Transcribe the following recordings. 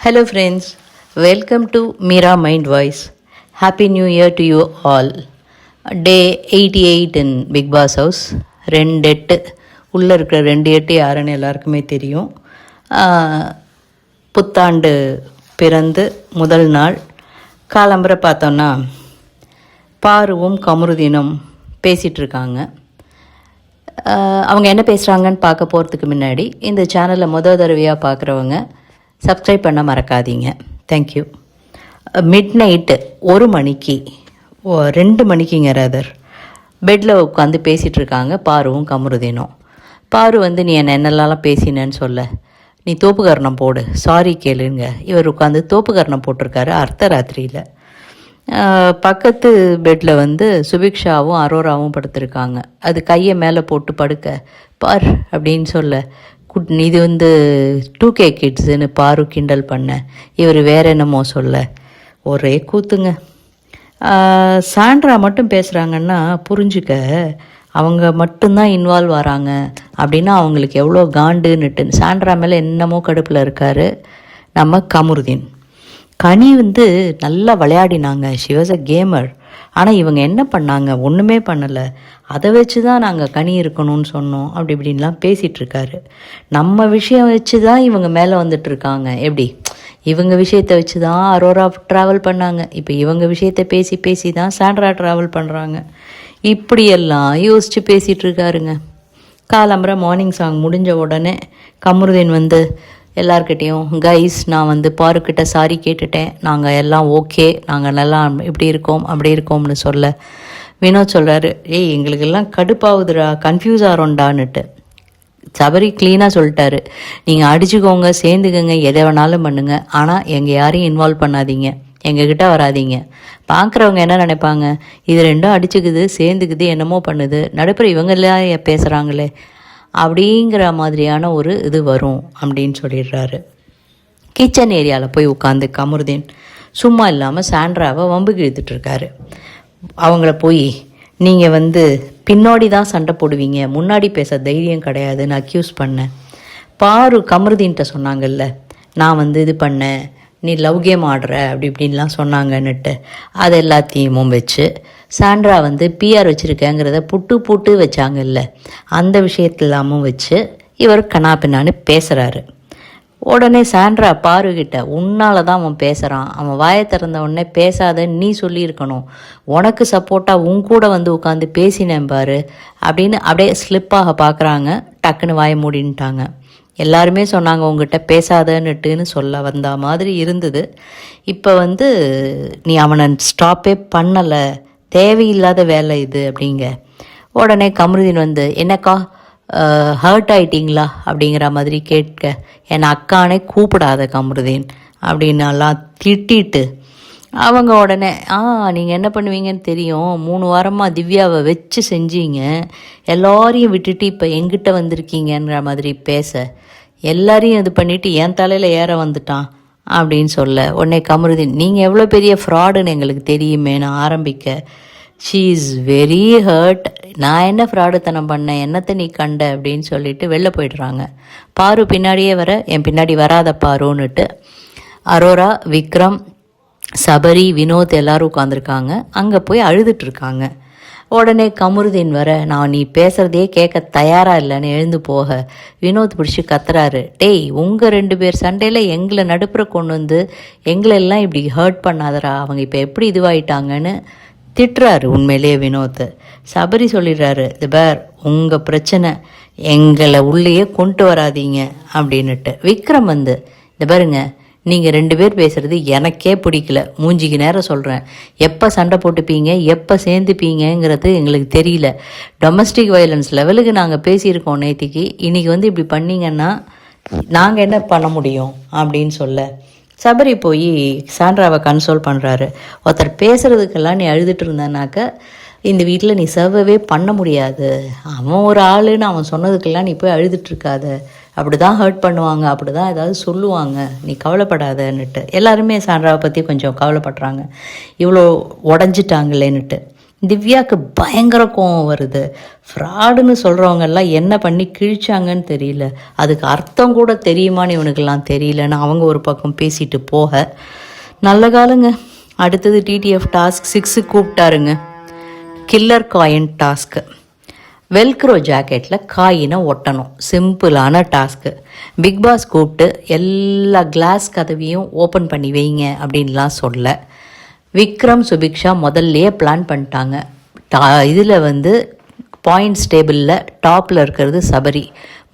Hello friends welcome to Meera mind voice happy new year to you all day eighty eight in Bigg Boss house ரெண்டு எட்டு உள்ளே இருக்கிற ரெண்டு எட்டு யாருன்னு எல்லாருக்குமே தெரியும். புத்தாண்டு பிறந்து முதல் நாள். காலம்பரை பார்த்தோன்னா பாருவும் கமருதீனும் பேசிகிட்டு இருக்காங்க அவங்க என்ன பேசுகிறாங்கன்னு பார்க்க போகிறதுக்கு முன்னாடி இந்த சேனலை முதல் தடவையாக பார்க்குறவங்க சப்ஸ்கிரைப் பண்ண மறக்காதீங்க. தேங்க்யூ மிட் நைட்டு ஒரு மணிக்கு ஓ ரெண்டு மணிக்குங்க ரதர் பெட்டில் உட்காந்து பேசிகிட்ருக்காங்க பாருவும் கமருதீனும் பாரு வந்து நீ என்ன என்னெல்லாம் பேசினேன்னு சொல்ல. நீ தோப்புக்கரணம் போடு. சாரி கேளுங்க. இவர் உட்காந்து தோப்புக்கரணம் போட்டிருக்காரு அர்த்தராத்திரியில். பக்கத்து பெட்டில் வந்து சுபிக்ஷாவும் அரோராவும் படுத்திருக்காங்க. அது கையை மேலே போட்டு படுக்க. பார் அப்படின்னு சொல்ல. குட் இது வந்து டூ கே கிட்ஸுன்னு பாரு கிண்டல் பண்ண. இவர் வேற என்னமோ சொல்ல. ஒரே கூத்துங்க. சாண்ட்ரா மட்டும் பேசுகிறாங்கன்னா புரிஞ்சுக்க. அவங்க மட்டும்தான் இன்வால்வ் வராங்க அப்படின்னா அவங்களுக்கு எவ்வளோ காண்டுன்னுட்டு. சாண்ட்ரா மேலே என்னமோ கடுப்பில் இருக்கார். நம்ம கமருதீன். கனி வந்து நல்லா விளையாடினாங்க. ஷி வாஸ் அ கேமர் ஆனால் இவங்க என்ன பண்ணாங்க? ஒன்றுமே பண்ணலை. அதை வச்சு தான் நாங்கள் கனி இருக்கணும்னு சொன்னோம். அப்படி இப்படின்லாம் பேசிகிட்ருக்காரு நம்ம விஷயம் வச்சு தான் இவங்க மேலே வந்துட்டு இருக்காங்க. எப்படி? இவங்க விஷயத்தை வச்சு தான் அரோரா ட்ராவல் பண்ணாங்க. இப்போ இவங்க விஷயத்தை பேசி பேசி தான் சாண்ட்ரா ட்ராவல் பண்ணுறாங்க இப்படியெல்லாம் யோசித்து பேசிகிட்டு இருக்காருங்க. மார்னிங் சாங் முடிஞ்ச உடனே கமருதீன் வந்து எல்லார்கிட்டேயும் கைஸ் நான் வந்து பாருக்கிட்ட சாரி கேட்டுட்டேன். நாங்கள் எல்லாம் ஓகே நாங்கள் நல்லா இப்படி இருக்கோம் அப்படி இருக்கோம்னு சொல்ல. வினோத் சொல்கிறாரு ஏய் எங்களுக்கெல்லாம் கடுப்பாகுதுடா கன்ஃபியூஸ் ஆகிறோண்டான்னுட்டு சபரி க்ளீனாக சொல்லிட்டாரு நீங்கள் அடிச்சுக்கோங்க சேர்ந்துக்கோங்க எதை வேணாலும் பண்ணுங்கள் ஆனால் எங்கள் யாரையும் இன்வால்வ் பண்ணாதீங்க. எங்ககிட்ட வராதீங்க. பார்க்குறவங்க என்ன நினைப்பாங்க? இது ரெண்டும் அடிச்சுக்குது சேர்ந்துக்குது என்னமோ பண்ணுது. நடுப்புற இவங்கெல்லாம் பேசுகிறாங்களே அப்படிங்கிற மாதிரியான ஒரு இது வரும் அப்படின்னு சொல்லிடுறாரு. கிச்சன் ஏரியாவில் போய் உட்காந்து கமருதீன் சும்மா இல்லாமல் சாண்ட்ராவை வம்புக்கு இழுத்துட்டு இருக்காரு. அவங்கள போய் நீங்கள் வந்து பின்னாடி தான் சண்டை போடுவீங்க முன்னாடி பேச தைரியம் கிடையாதுன்னு அக்யூஸ் பண்ணேன். பாரு கமருதீன்ட்ட சொன்னாங்கல்ல நான் வந்து இது பண்ணேன் நீ லவ் கேம் ஆடுற அப்படி இப்படின்லாம் சொன்னாங்கன்னுட்டு அது எல்லாத்தையும் வச்சு சாண்ட்ரா வந்து பிஆர் வச்சுருக்கேங்கிறத புட்டு புட்டு வச்சாங்கல்ல அந்த விஷயத்தெல்லாமும் வச்சு இவர் கனா பின்னான்னு பேசுகிறாரு உடனே சாண்ட்ரா பாருகிட்ட உன்னால தான் அவன் பேசுகிறான் அவன் வாயை திறந்த உடனே பேசாத நீ சொல்லியிருக்கணும். உனக்கு சப்போர்ட்டாக உன் கூட வந்து உட்காந்து பேசினேன் பாரு அப்படின்னு அப்படியே ஸ்லிப்பாக பார்க்குறாங்க டக்குன்னு வாயை மூடின்ட்டாங்க. எல்லாருமே சொன்னாங்க உங்ககிட்ட பேசாதன்னுட்டுன்னு சொல்ல வந்த மாதிரி இருந்தது. இப்போ வந்து நீ அவனை ஸ்டாப்பே பண்ணலை. தேவையில்லாத வேலை இது அப்படிங்க. உடனே கமருதீன் வந்து என்னக்கா ஹர்ட் ஆயிட்டீங்களா? அப்படிங்கிற மாதிரி கேட்க என் அக்கானே கூப்பிடாத கமருதீன் அப்படின்னலாம் திட்டிட்டு அவங்க உடனே ஆ நீங்கள் என்ன பண்ணுவீங்கன்னு தெரியும். மூணு வாரமாக திவ்யாவை வச்சு செஞ்சீங்க. எல்லாரையும் விட்டுட்டு இப்போ எங்கிட்ட வந்திருக்கீங்கன்ற மாதிரி பேச. எல்லாரையும் இது பண்ணிவிட்டு என் தலையில் ஏற வந்துட்டான். அப்படின்னு சொல்ல உடனே கமருதீன் நீங்கள் எவ்வளோ பெரிய ஃப்ராடுன்னு எங்களுக்கு தெரியுமே நான் ஆரம்பிக்க. ஷீ இஸ் வெரி ஹர்ட் நான் என்ன ஃப்ராடுத்தனம் பண்ணேன்? என்னத்தை நீ கண்ட? அப்படின்னு சொல்லிட்டு வெளில போயிடுறாங்க. பாரு பின்னாடியே வர என் பின்னாடி வராத பாருன்னுட்டு அரோரா விக்ரம் சபரி வினோத் எல்லாரும் உட்காந்துருக்காங்க அங்கே போய் அழுதுட்டு இருக்காங்க. உடனே கமருதீன் வர நான் நீ பேசுறதே கேட்க தயாரா இல்லைன்னு எழுந்து போக. வினோத் பிடிச்சி கத்துறாரு. டேய் உங்கள் ரெண்டு பேர் சண்டையில் எங்களை நடுப்புற கொண்டு வந்து எங்களெல்லாம் இப்படி ஹர்ட் பண்ணாதடா அவங்க இப்போ எப்படி இதுவாயிட்டாங்கன்னு திட்டுறாரு உண்மையிலேயே வினோத். சபரி சொல்லிடுறாரு இது பேர் உங்கள் பிரச்சனை. எங்களை உள்ளேயே கொண்டு வராதீங்க. அப்படின்னுட்டு. விக்ரம் வந்து இந்த பாருங்க நீங்கள் ரெண்டு பேர் பேசுகிறது எனக்கே பிடிக்கல. மூஞ்சிக்கு நேரம் சொல்கிறேன் எப்போ சண்டை போட்டுப்பீங்க? எப்போ சேர்ந்துப்பீங்கங்கிறது எங்களுக்கு தெரியல. டொமஸ்டிக் வயலன்ஸ் லெவலுக்கு நாங்கள் பேசியிருக்கோம் நேத்திக்கு. இன்றைக்கி வந்து இப்படி பண்ணிங்கன்னா நாங்கள் என்ன பண்ண முடியும் அப்படின்னு சொல்ல. சபரி போய் சாண்ட்ராவை கன்சோல் பண்ணுறாரு ஒருத்தர் பேசுகிறதுக்கெல்லாம் நீ அழுதுட்டு இருந்தனாக்க இந்த வீட்டில் நீ சர்வவே பண்ண முடியாது. அவன் ஒரு ஆளுன்னு அவன் சொன்னதுக்கெல்லாம் நீ போய் அழுதுட்டு இருக்காத. அப்படி தான் ஹர்ட் பண்ணுவாங்க அப்படி தான் ஏதாவது சொல்லுவாங்க. நீ கவலைப்படாதன்னுட்டு. எல்லாருமே சாண்ட்ராவை பற்றி கொஞ்சம் கவலைப்படுறாங்க. இவ்வளோ உடஞ்சிட்டாங்களேன்னுட்டு. திவ்யாவுக்கு பயங்கர கோவம் வருது. ஃப்ராடுன்னு சொல்கிறவங்க எல்லாம் என்ன பண்ணி கிழிச்சாங்கன்னு தெரியல. அதுக்கு அர்த்தம் கூட தெரியுமான்னு இவனுக்கெல்லாம் தெரியலன்னு அவங்க ஒரு பக்கம் பேசிட்டு போக. நல்ல காலங்க. அடுத்தது டிடிஎஃப் டாஸ்க் சிக்ஸு கூப்பிட்டாருங்க. கில்லர் காயின் டாஸ்க்கு வெல்க்ரோ ஜாக்கெட்டில் காயினை ஒட்டணும். சிம்பிளான டாஸ்க்கு பிக் பாஸ் கூப்பிட்டு எல்லா கிளாஸ் கதவையும் ஓப்பன் பண்ணி வைங்க அப்படின்லாம் சொல்ல. விக்ரம் சுபிக்ஷா முதல்லையே பிளான் பண்ணிட்டாங்க. டா இதில் வந்து பாயிண்ட்ஸ் டேபிளில் டாப்பில் இருக்கிறது சபரி.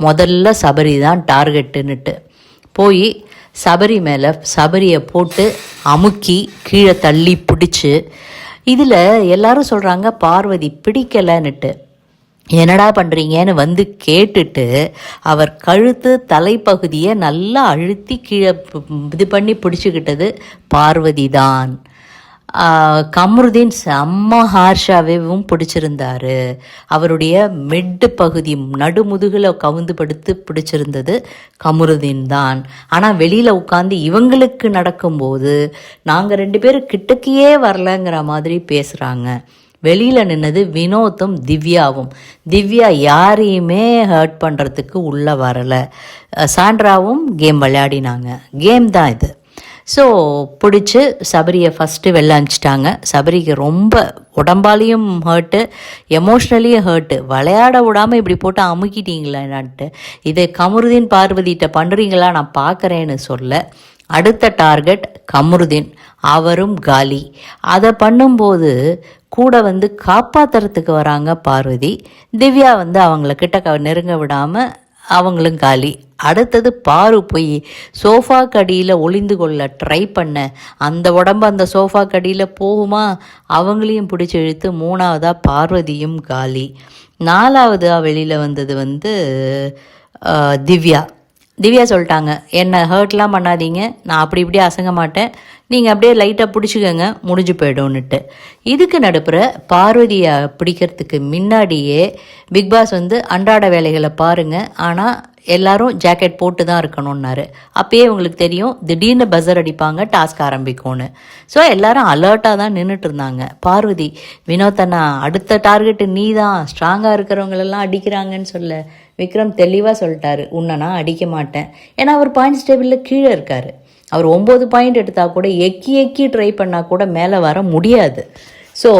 முதல்ல சபரி தான் டார்கெட்டுன்னுட்டு போய் சபரி மேலே சபரியை போட்டு அமுக்கி கீழே தள்ளி பிடிச்சி. இதில் எல்லாரும் சொல்கிறாங்க பார்வதி பிடிக்கலைன்னுட்டு. என்னடா பண்ணுறீங்கன்னு வந்து கேட்டுட்டு அவர் கழுத்து தலைப்பகுதியை நல்லா அழுத்தி கீழே இது பண்ணி பிடிச்சிக்கிட்டது பார்வதி தான் கம்ருதீன் செம்ம ஹார்ஷாவேவும் பிடிச்சிருந்தாரு. அவருடைய மெட்டு பகுதி நடுமுதுகில் கவுந்து படுத்து பிடிச்சிருந்தது கமருதீன் தான் ஆனால் வெளியில் உட்காந்து இவங்களுக்கு நடக்கும்போது நாங்கள் ரெண்டு பேரும் கிட்டக்கியே வரலங்கிற மாதிரி பேசுகிறாங்க வெளியில் நின்னது வினோத்தும் திவ்யாவும். திவ்யா யாரையுமே ஹர்ட் பண்ணுறதுக்கு உள்ளே வரலை. சாண்ட்ராவும் கேம் விளையாடினாங்க. கேம் தான் இது. ஸோ பிடிச்சி சபரியை ஃபஸ்ட்டு வெளில அனுப்பிச்சிட்டாங்க சபரிக்கு ரொம்ப உடம்பாலையும் ஹர்ட்டு எமோஷ்னலியும் ஹர்ட்டு விளையாட விடாமல் இப்படி போட்டு அமுக்கிட்டீங்களான்ட்டு இதை கமருதீன் பார்வதிகிட்ட பண்ணுறீங்களா நான் பார்க்குறேன்னு சொல்ல. அடுத்த டார்கெட் கமருதீன். அவரும் காலி. அதை பண்ணும்போது கூட வந்து காப்பாத்துறதுக்கு வராங்க பார்வதி. திவ்யா வந்து அவங்கள கிட்ட க- நெருங்க விடாமல் அவங்களும் காலி. அடுத்தது பாரு போய் சோஃபா கடியில் ஒளிந்து கொள்ள ட்ரை பண்ண. அந்த உடம்பு அந்த சோஃபா கடியில் போகுமா? அவங்களையும் பிடிச்சி இழுத்து மூணாவதாக பார்வதியும் காலி. நாலாவதாக வெளியில் வந்தது வந்து திவ்யா. திவ்யா சொல்லிட்டாங்க என்னை ஹர்ட்லாம் பண்ணாதீங்க. நான் அப்படி இப்படி அசங்க மாட்டேன். நீங்கள் அப்படியே லைட்டாக பிடிச்சிக்கோங்க முடிஞ்சு போயிடும்னுட்டு. இதுக்கு நடுப்புற பார்வதியை பிடிக்கிறதுக்கு முன்னாடியே பிக் பாஸ் வந்து அன்றாட வேலைகளை பாருங்கள் ஆனால் எல்லாரும் ஜாக்கெட் போட்டு தான் இருக்கணும்னாரு. அப்பயே உங்களுக்கு தெரியும் திடீர்னு பஸர் அடிப்பாங்க டாஸ்க் ஆரம்பிக்கும்னு. ஸோ எல்லாரும் அலர்ட்டாக தான் நின்றுட்டு இருந்தாங்க. பார்வதி வினோத்தண்ணா அடுத்த டார்கெட்டு நீ தான் ஸ்ட்ராங்காக இருக்கிறவங்களெல்லாம் அடிக்கிறாங்கன்னு சொல்ல. விக்ரம் தெளிவாக சொல்லிட்டாரு. உன்னை நான் அடிக்க மாட்டேன். ஏன்னா அவர் பாயிண்ட்ஸ் டேபிளில் கீழே இருக்காரு. அவர் ஒம்பது பாயிண்ட் எடுத்தால் கூட எக்கி எக்கி ட்ரை பண்ணால் கூட மேலே வர முடியாது. ஸோ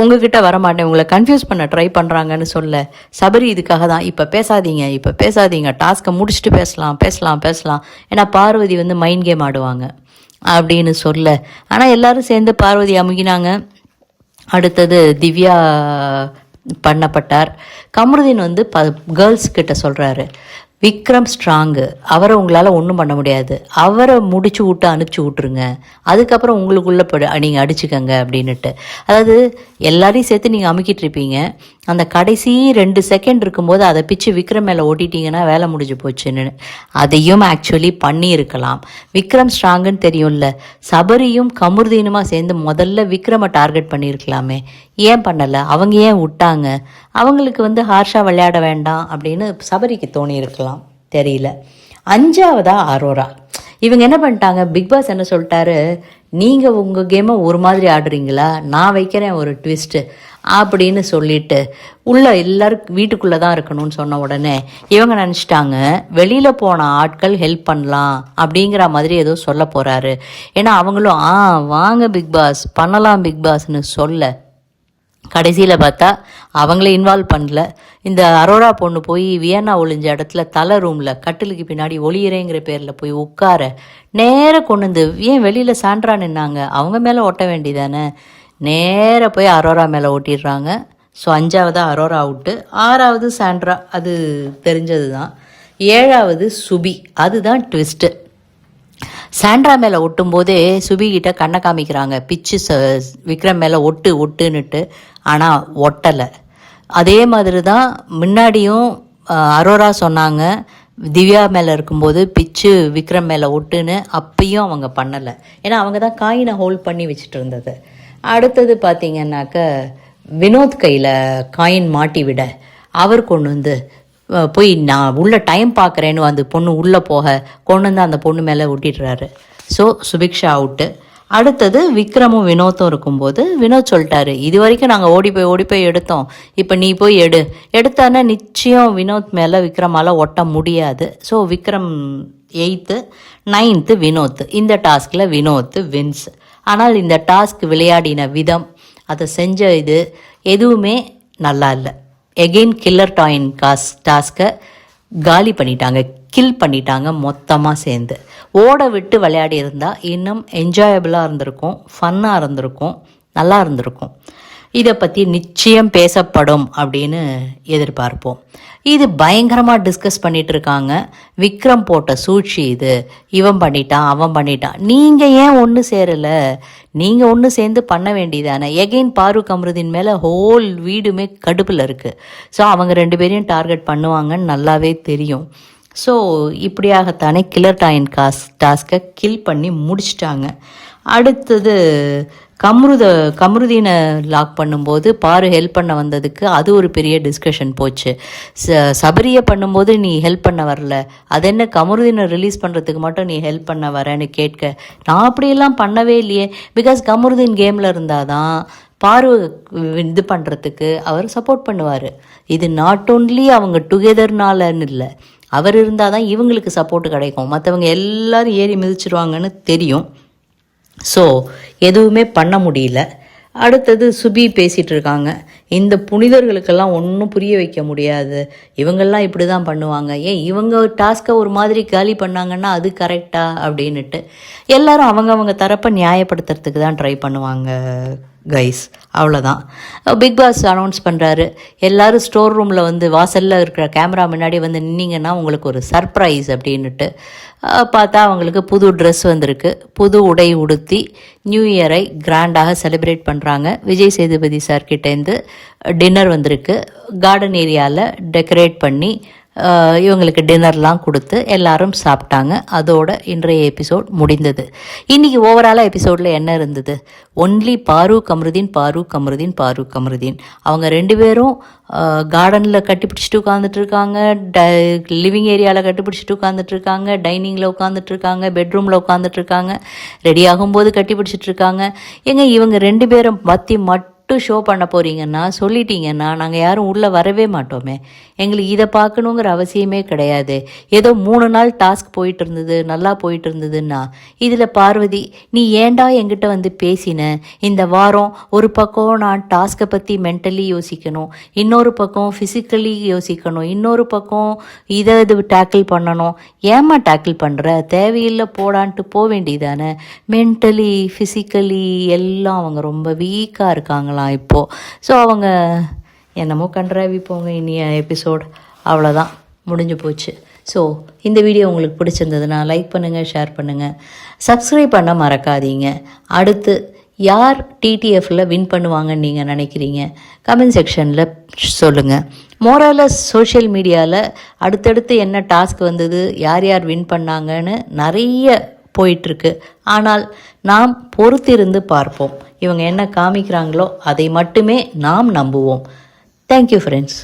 உங்ககிட்ட வரமாட்டேன். உங்களை கன்ஃபியூஸ் பண்ண ட்ரை பண்ணுறாங்கன்னு சொல்ல சபரி இதுக்காக தான். இப்போ பேசாதீங்க இப்போ பேசாதீங்க. டாஸ்க்கை முடிச்சுட்டு பேசலாம் பேசலாம் பேசலாம். ஏன்னா பார்வதி வந்து மைண்ட் கேம் ஆடுவாங்க அப்படின்னு சொல்ல. ஆனால் எல்லாரும் சேர்ந்து பார்வதி அமுகினாங்க. அடுத்தது திவ்யா பண்ணப்பட்டார். கமருதீன் வந்து ப கேர்ள்ஸ் கிட்ட சொல்கிறாரு விக்ரம் ஸ்ட்ராங்கு அவரை உங்களால் ஒன்றும் பண்ண முடியாது. அவரை முடிச்சு விட்டு அனுப்பிச்சி விட்ருங்க அதுக்கப்புறம் உங்களுக்குள்ளே படு நீங்கள் அடிச்சுக்கங்க அப்படின்னுட்டு. அதாவது எல்லாரையும் சேர்த்து நீங்கள் அமுக்கிட்டு இருப்பீங்க. அந்த கடைசி ரெண்டு செகண்ட் இருக்கும்போது அதை பிச்சு விக்ரம் மேலே ஓட்டிட்டீங்கன்னா வேலை முடிஞ்சு போச்சுன்னு. அதையும் ஆக்சுவலி பண்ணியிருக்கலாம். விக்ரம் ஸ்ட்ராங்குன்னு தெரியும்ல. சபரியும் கமுர்தீனுமா சேர்ந்து முதல்ல விக்ரமை டார்கெட் பண்ணியிருக்கலாமே. ஏன் பண்ணலை? அவங்க ஏன் விட்டாங்க? அவங்களுக்கு வந்து ஹார்ஷாக விளையாட வேண்டாம் அப்படின்னு சபரிக்கு தோணியிருக்கலாம். தெரியல. அஞ்சாவதா அரோரா? இவங்க என்ன பண்ணிட்டாங்க? பிக் பாஸ் என்ன சொல்லிட்டாரு? நீங்கள் உங்கள் கேமை ஒரு மாதிரி ஆடுறீங்களா? நான் வைக்கிறேன் ஒரு ட்விஸ்ட்டு அப்படின்னு சொல்லிட்டு உள்ள எல்லாரும் வீட்டுக்குள்ளே தான் இருக்கணும்னு சொன்ன உடனே இவங்க நினச்சிட்டாங்க வெளியில் போன ஆட்கள் ஹெல்ப் பண்ணலாம் அப்படிங்கிற மாதிரி ஏதோ சொல்ல போகிறாரு ஏன்னா அவங்களும் ஆ வாங்க பிக் பாஸ் பண்ணலாம் பிக் பாஸ்னு சொல்ல. கடைசியில் பார்த்தா அவங்கள இன்வால்வ் பண்ணல. இந்த அரோரா பொண்ணு போய் வியன்னா ஒளிஞ்ச இடத்துல தலை ரூமில் கட்டிலுக்கு பின்னாடி ஒளியிறேங்கிற பேரில் போய் உட்கார நேராக கொண்டு வந்து ஏன் வெளியில் சாண்ட்ரா நின்னாங்க? அவங்க மேலே ஒட்ட வேண்டிதானே நேராக போய் அரோரா மேலே ஓட்டிடுறாங்க ஸோ அஞ்சாவது அரோரா அவுட்டு. ஆறாவது சாண்ட்ரா அது தெரிஞ்சது தான் ஏழாவது சுபி அதுதான் ட்விஸ்ட்டு சாண்ட்ரா மேலே ஒட்டும் போதே சுபிகிட்ட கண்ணை காமிக்கிறாங்க. பிச்சு ச விக்ரம் மேலே ஒட்டு ஒட்டுன்னுட்டு. ஆனால் ஒட்டலை. அதே மாதிரி தான் முன்னாடியும் அரோரா சொன்னாங்க திவ்யா மேலே இருக்கும்போது பிச்சு விக்ரம் மேலே ஒட்டுன்னு அப்பயும் அவங்க பண்ணலை. ஏன்னா அவங்க தான் காயினை ஹோல்ட் பண்ணி வச்சுட்டு இருந்தது. அடுத்தது பார்த்தீங்கன்னாக்க வினோத் கையில் காயின் மாட்டி விட. அவர் கொண்டு வந்து போய் நான் உள்ள டைம் பார்க்குறேன்னு அந்த பொண்ணு உள்ளே போக கொண்டு வந்து அந்த பொண்ணு மேலே ஒட்டிடுறாரு. ஸோ சுபிக்ஷா அவுட்டு அடுத்தது விக்ரமும் வினோத்தும் இருக்கும்போது வினோத் சொல்லிட்டாரு இது வரைக்கும் நாங்கள் ஓடி போய் ஓடி போய் எடுத்தோம். இப்போ நீ போய் எடு. எடுத்தானே நிச்சயம் வினோத் மேலே விக்ரமால் ஒட்ட முடியாது. So Vikram eighth ninth Vinod. இந்த டாஸ்கில் வினோத் வின்ஸ் ஆனால் இந்த டாஸ்க் விளையாடின விதம் அதை செஞ்ச இது எதுவுமே நல்லா இல்லை. எகெயின் கில்லர் டாயின் காஸ் டாஸ்க்கை காலி பண்ணிட்டாங்க. கில் பண்ணிட்டாங்க மொத்தமாக சேர்ந்து. ஓட விட்டு விளையாடி இருந்தால் இன்னும் என்ஜாயபிளாக இருந்திருக்கும் ஃபன்னாக இருந்திருக்கும் நல்லா இருந்திருக்கும். இதை பற்றி நிச்சயம் பேசப்படும் அப்படின்னு எதிர்பார்ப்போம். இது பயங்கரமாக டிஸ்கஸ் பண்ணிட்டு இருக்காங்க. விக்ரம் போட்ட சூழ்ச்சி இது. இவன் பண்ணிட்டான் அவன் பண்ணிட்டான். நீங்கள் ஏன் ஒன்று சேரலை? நீங்கள் ஒன்று சேர்ந்து பண்ண வேண்டியதானே? எகெயின் பாருக் அமிர்தின் மேலே ஹோல் வீடுமே கடுப்பில் இருக்குது ஸோ அவங்க ரெண்டு பேரையும் டார்கெட் பண்ணுவாங்கன்னு நல்லாவே தெரியும். ஸோ இப்படியாகத்தானே கில்லர் டாயின் காஸ் டாஸ்க்கை கில் பண்ணி முடிச்சிட்டாங்க. அடுத்தது கம்ருத கம்ருதீனை லாக் பண்ணும்போது பாரு ஹெல்ப் பண்ண வந்ததுக்கு அது ஒரு பெரிய டிஸ்கஷன் போச்சு. ச சபரியை பண்ணும்போது நீ ஹெல்ப் பண்ண வரல. அது என்ன கமருதீனை ரிலீஸ் பண்ணுறதுக்கு மட்டும் நீ ஹெல்ப் பண்ண வரேன்னு கேட்க நான் அப்படியெல்லாம் பண்ணவே இல்லையே. பிகாஸ் கமருதீன் கேமில் இருந்தால் தான் பாரு இது பண்ணுறதுக்கு அவர் சப்போர்ட் பண்ணுவார். இது நாட் ஓன்லி அவங்க டுகெதர்னாலன்னு இல்லை அவர் இருந்தால் தான் இவங்களுக்கு சப்போர்ட் கிடைக்கும். மற்றவங்க எல்லாரும் ஏறி மிதிச்சிருவாங்கன்னு தெரியும். ஸோ எதுவுமே பண்ண முடியல. அடுத்தது சுபி பேசிகிட்டு இருக்காங்க. இந்த புனிதர்களுக்கெல்லாம் ஒன்றும் புரிய வைக்க முடியாது. இவங்கெல்லாம் இப்படி தான் பண்ணுவாங்க. ஏன் இவங்க டாஸ்க்கை ஒரு மாதிரி காலி பண்ணாங்கன்னா அது கரெக்டா அப்படின்னுட்டு. எல்லாரும் அவங்கவங்க தரப்பை நியாயப்படுத்துறதுக்கு தான் ட்ரை பண்ணுவாங்க. கைஸ் அவ்வளோதான் பிக் பாஸ் அனௌன்ஸ் பண்ணுறாரு எல்லாரும் ஸ்டோர் ரூமில் வந்து வாசலில் இருக்கிற கேமரா முன்னாடி வந்து நின்னீங்கன்னா உங்களுக்கு ஒரு சர்ப்ரைஸ் அப்படின்னுட்டு பார்த்தா அவங்களுக்கு புது ட்ரெஸ் வந்திருக்கு. புது உடை உடுத்தி நியூ இயரை கிராண்டாக செலிப்ரேட் பண்ணுறாங்க விஜய் சேதுபதி சார்கிட்டேருந்து டின்னர் வந்திருக்கு. கார்டன் ஏரியாவில் டெக்கரேட் பண்ணி இவங்களுக்கு டின்னர்லாம் கொடுத்து எல்லாரும் சாப்பிட்டாங்க. அதோட இன்றைய எபிசோட் முடிந்தது. இன்றைக்கி ஓவராலாக எபிசோடில் என்ன இருந்தது? ஒன்லி பாரு கமருதீன் பாரு கமருதீன் பாரு கமருதீன் அவங்க ரெண்டு பேரும் கார்டனில் கட்டி பிடிச்சிட்டு உட்காந்துட்டு இருக்காங்க ட லிவிங் ஏரியாவில் கட்டி பிடிச்சிட்டு உட்காந்துட்டு இருக்காங்க டைனிங்கில் உட்காந்துட்டு இருக்காங்க பெட்ரூமில் உட்காந்துட்டு இருக்காங்க ரெடி ஆகும்போது கட்டி பிடிச்சிட்டு இருக்காங்க ஏங்க இவங்க ரெண்டு பேரும் பற்றி மட்டும் ஷோ பண்ண போறீங்கன்னா சொல்லிட்டீங்கன்னா நாங்கள் யாரும் உள்ளே வரவே மாட்டோமே. எங்களுக்கு இதை பார்க்கணுங்கிற அவசியமே கிடையாது. ஏதோ மூணு நாள் டாஸ்க் போயிட்டு இருந்தது நல்லா போயிட்டு இருந்ததுன்னா இதில் பார்வதி நீ ஏண்டா என்கிட்ட வந்து பேசின? இந்த வாரம் ஒரு பக்கம் நான் டாஸ்க்கை பற்றி மென்டலி யோசிக்கணும் இன்னொரு பக்கம் ஃபிசிக்கலி யோசிக்கணும் இன்னொரு பக்கம் இதை இது டேக்கிள் பண்ணணும். ஏம்மா டேக்கிள் பண்ணுற தேவையில்லை போடான்ட்டு போக வேண்டியதானே? மென்டலி ஃபிசிக்கலி எல்லாம் அவங்க ரொம்ப வீக்காக இருக்காங்களாம். இப்போது ஸோ அவங்க என்னமோ கன்றாவி போங்க இனிய எபிசோட் அவ்வளோதான் முடிஞ்சு போச்சு. ஸோ இந்த வீடியோ உங்களுக்கு பிடிச்சிருந்ததுன்னா லைக் பண்ணுங்கள் ஷேர் பண்ணுங்கள் சப்ஸ்கிரைப் பண்ண மறக்காதீங்க. அடுத்து யார் டிடிஎஃப்பில் வின் பண்ணுவாங்கன்னு நீங்கள் நினைக்கிறீங்க? கமெண்ட் செக்ஷனில் சொல்லுங்கள் மோரலஸ் சோஷியல் மீடியாவில் அடுத்தடுத்து என்ன டாஸ்க் வந்தது? யார் யார் வின் பண்ணாங்கன்னு நிறைய போயிட்டுருக்கு. ஆனால் நாம் பொறுத்திருந்து பார்ப்போம். இவங்க என்ன காமிக்கிறாங்களோ அதை மட்டுமே நாம் நம்புவோம். Thank you friends